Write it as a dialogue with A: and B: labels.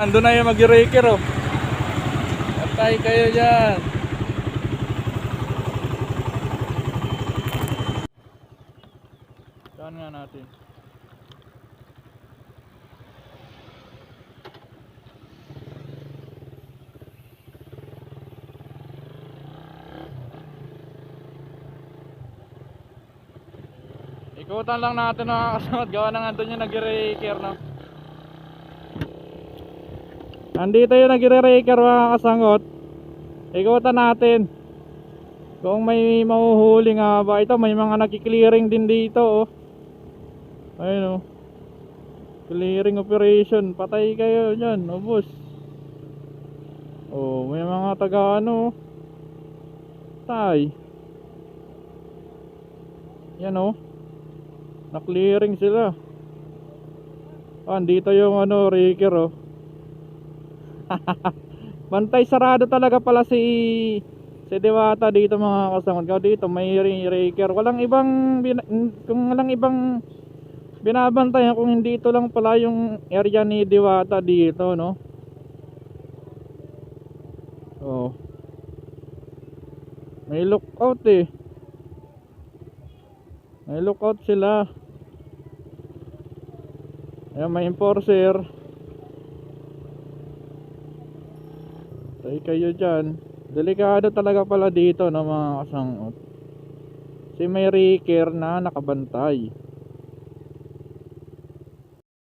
A: Nandun na yung mag-raker oh. Patay kayo dyan. Saan nga natin? Ikutan lang natin mga kasunod. Gawa nga doon yung nag-raker no. Andito yung nagre-raker mga kasangot. Ikutan natin. Kung may mahuhuli nga ba. Ito may mga nakiklearing din dito oh. Ayun oh. Clearing operation. Patay kayo dyan. Ubus. Oh, may mga taga ano. oh. Tay. Yan oh. Na-clearing sila. Ah, andito yung ano, raker oh. Bantay sarado talaga pala si si Dewata dito mga kasangon. Kaya dito may raker. Walang ibang kung walang ibang binabantayan kung hindi ito lang pala yung area ni Dewata dito, no? Oh. May lookout eh. May lookout sila. Ayan, may enforcer. Tay kayo dyan. Delikado talaga pala dito ng mga kasangot. Kasi may raker na nakabantay.